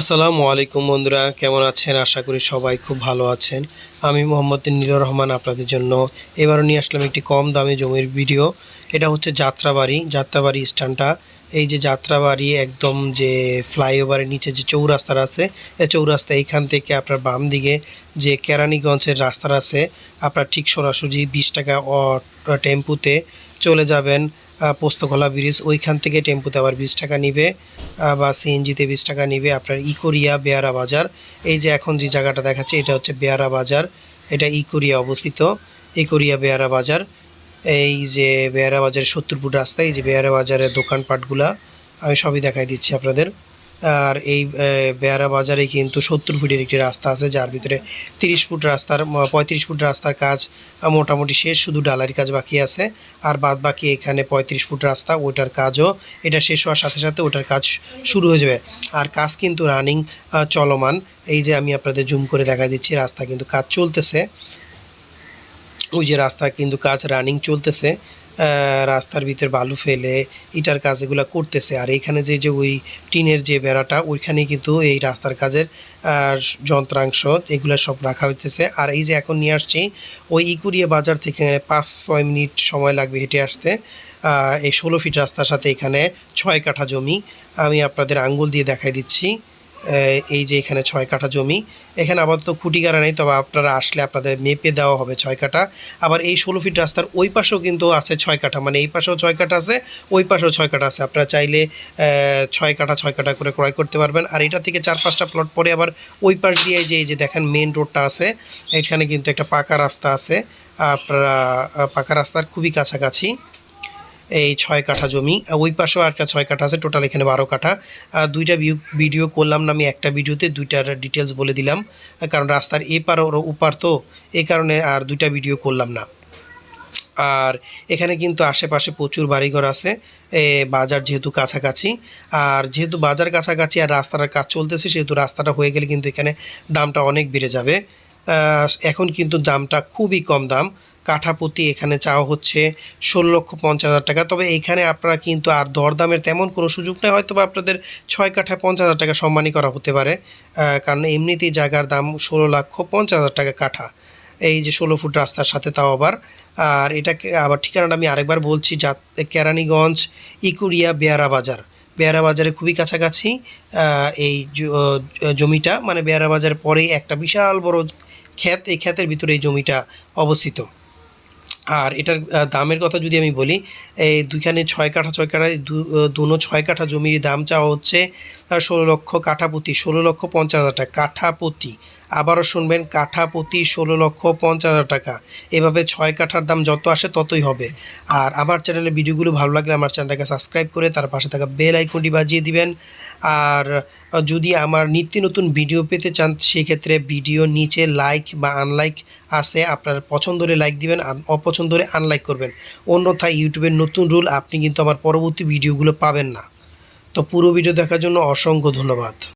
আসসালামু আলাইকুম বন্ধুরা, কেমন আছেন? আশা করি সবাই খুব ভালো আছেন। আমি মোহাম্মদ নীলুর রহমান আপনাদের জন্য এবারও নিয়ে আসলাম একটি কম দামে জমির ভিডিও। এটা হচ্ছে যাত্রাবাড়ি। যাত্রাবাড়ি স্ট্যান্ডটা এই যে যাত্রাবাড়ি একদম যে ফ্লাইওভারের নিচে যে চৌরাস্তার আছে, এই চৌরাস্তা এইখান থেকে আপনার বাম দিকে যে কেরানীগঞ্জের রাস্তার আছে, আপনার ঠিক সরাসরি বিশ টাকা টেম্পুতে চলে যাবেন। পোস্তকলা ব্রিজ, ওইখান থেকে টেম্পুতে আবার বিশ টাকা নিবে বা সিএনজিতে বিশ টাকা নিবে আপনার ইকোরিয়া বেয়ারা বাজার। এই যে এখন যে জায়গাটা দেখাচ্ছে, এটা হচ্ছে বেয়ারা বাজার। এটা ইকোরিয়া অবস্থিত, ইকোরিয়া বেয়ারা বাজার। এই যে বেয়ারা বাজারের সত্তরপুর রাস্তায় রাস্তা, এই যে বেয়ারা বাজারের দোকানপাটগুলা, আমি সবই দেখাই দিচ্ছি আপনাদের। আর এই বেয়ারা বাজারে কিন্তু সত্তর ফুটের একটি রাস্তা আছে, যার ভিতরে তিরিশ ফুট রাস্তার পঁয়ত্রিশ ফুট রাস্তার কাজ মোটামুটি শেষ, শুধু ডালারি কাজ বাকি আছে। আর বাদ বাকি এখানে পঁয়ত্রিশ ফুট রাস্তা ওটার কাজও, এটা শেষ হওয়ার সাথে সাথে ওটার কাজ শুরু হয়ে যাবে। আর কাজ কিন্তু রানিং চলমান। এই যে আমি আপনাদের জুম করে দেখা দিচ্ছি, রাস্তা কিন্তু কাজ চলতেছে। ওই যে রাস্তা কিন্তু কাজ রানিং চলতেছে। রাস্তার ভিতর বালু ফেলে ইটার কাজ এগুলো করতেছে। আর এখানে যে যে ওই টিনের যে বেড়াটা, ওইখানে কিন্তু এই রাস্তার কাজের যন্ত্রাংশ এগুলো সব রাখা হইতেছে। আর এই যে এখন নিয়ে আসছি, ওই ইকুরিয়া বাজার থেকে পাঁচ, ছয় মিনিট সময় লাগবে হেঁটে আসতে। এই ষোলো ফিট রাস্তার সাথে এখানে ছয় কাঠা জমি আমি আপনাদের আঙ্গুল দিয়ে দেখাই দিচ্ছি। এই যে এখানে ছয় কাঠা জমি, এখানে আপাতত খুঁটি গাড়া নেই, তবে আপনারা আসলে আপনাদের মেপে দেওয়া হবে ছয় কাঠা। আবার এই ষোলো ফিট রাস্তার ওই পাশেও কিন্তু আছে ছয় কাঠা মানে এই পাশেও ছয় কাঠা আছে, ওই পাশেও ছয় কাঠা আছে। আপনারা চাইলে ছয় কাঠা ছয় কাঠা করে ক্রয় করতে পারবেন। আর এটা থেকে চার পাঁচটা প্লট পরে আবার ওই পাশ দিয়ে যে যে দেখেন মেন রোডটা আছে, এখানে কিন্তু একটা পাকা রাস্তা আছে। আপনারা পাকা রাস্তার খুবই কাছাকাছি। এই ছয় কাঠা জমি। ওই পাশেও একটা ছয় কাঠা আছে টোটাল এখানে বারো কাঠা। দুইটা ভিডিও করলাম না, আমি একটা ভিডিওতে দুইটার ডিটেলস বলে দিলাম। কারণ রাস্তার এপার ওর ওপার তো এই কারণে আর দুইটা ভিডিও করলাম না। আর এখানে কিন্তু আশেপাশে প্রচুর বাড়িঘর আছে বাজার যেহেতু কাছাকাছি। আর যেহেতু বাজার কাছাকাছি আর রাস্তাটার কাজ চলতেছে, সেহেতু রাস্তাটা হয়ে গেলে কিন্তু এখানে দামটা অনেক বেড়ে যাবে। এখন কিন্তু দামটা খুবই কম দাম। কাঠাপতি এখানে চাওয়া হচ্ছে ষোলো লক্ষ পঞ্চাশ হাজার টাকা। তবে এখানে আপনারা কিন্তু আর দরদামের তেমন কোনো সুযোগ নেই হয়তো বা আপনাদের ছয় কাঠা পঞ্চাশ হাজার টাকা সম্মানই করা হতে পারে। কারণ এমনিতেই জায়গার দাম ষোলো লক্ষ পঞ্চাশ হাজার টাকা কাঠা। এই যে ষোলো ফুট রাস্তার সাথে তাও আবার। আর এটাকে আবার ঠিকানাটা আমি আরেকবার বলছি যা কেরানীগঞ্জ, ইকুরিয়া বেয়ারা বাজার বেয়ারা বাজারে খুবই কাছাকাছি এই জমিটা। মানে বেয়ারা বাজারের পরেই একটা বিশাল বড় ক্ষেত, এই ক্ষেতের ভিতরে এই জমিটা অবস্থিত। আর এটার দামের কথা যদি আমি বলি, এই দুইখানে ছয় কাঠা ছয় কাঠা দুনো ছয় কাঠা জমির দাম চাওয়া হচ্ছে ষোলো লক্ষ কাঠাপতি, ষোলো লক্ষ পঞ্চাশ হাজার টাকা, কাঠাপতি। আবারও শুনবেন কাঠা প্রতি ষোলো লক্ষ পঞ্চাশ হাজার টাকা। এভাবে ছয় কাঠার দাম যত আসে ততই হবে। আর আমার চ্যানেলের ভিডিওগুলো ভালো লাগলে আমার চ্যানেলটাকে সাবস্ক্রাইব করে তার পাশে থাকা বেল আইকনটি বাজিয়ে দিবেন। আর যদি আমার নিত্য নতুন ভিডিও পেতে চান, সেক্ষেত্রে ভিডিও নিচে লাইক বা আনলাইক আছে, আপনার পছন্দ হলে লাইক দিবেন, আর অপছন্দ হলে আনলাইক করবেন। অন্যথায় ইউটিউবের নতুন রুল, আপনি কিন্তু আমার পরবর্তী ভিডিওগুলো পাবেন না। তো পুরো ভিডিও দেখার জন্য অসংখ্য ধন্যবাদ।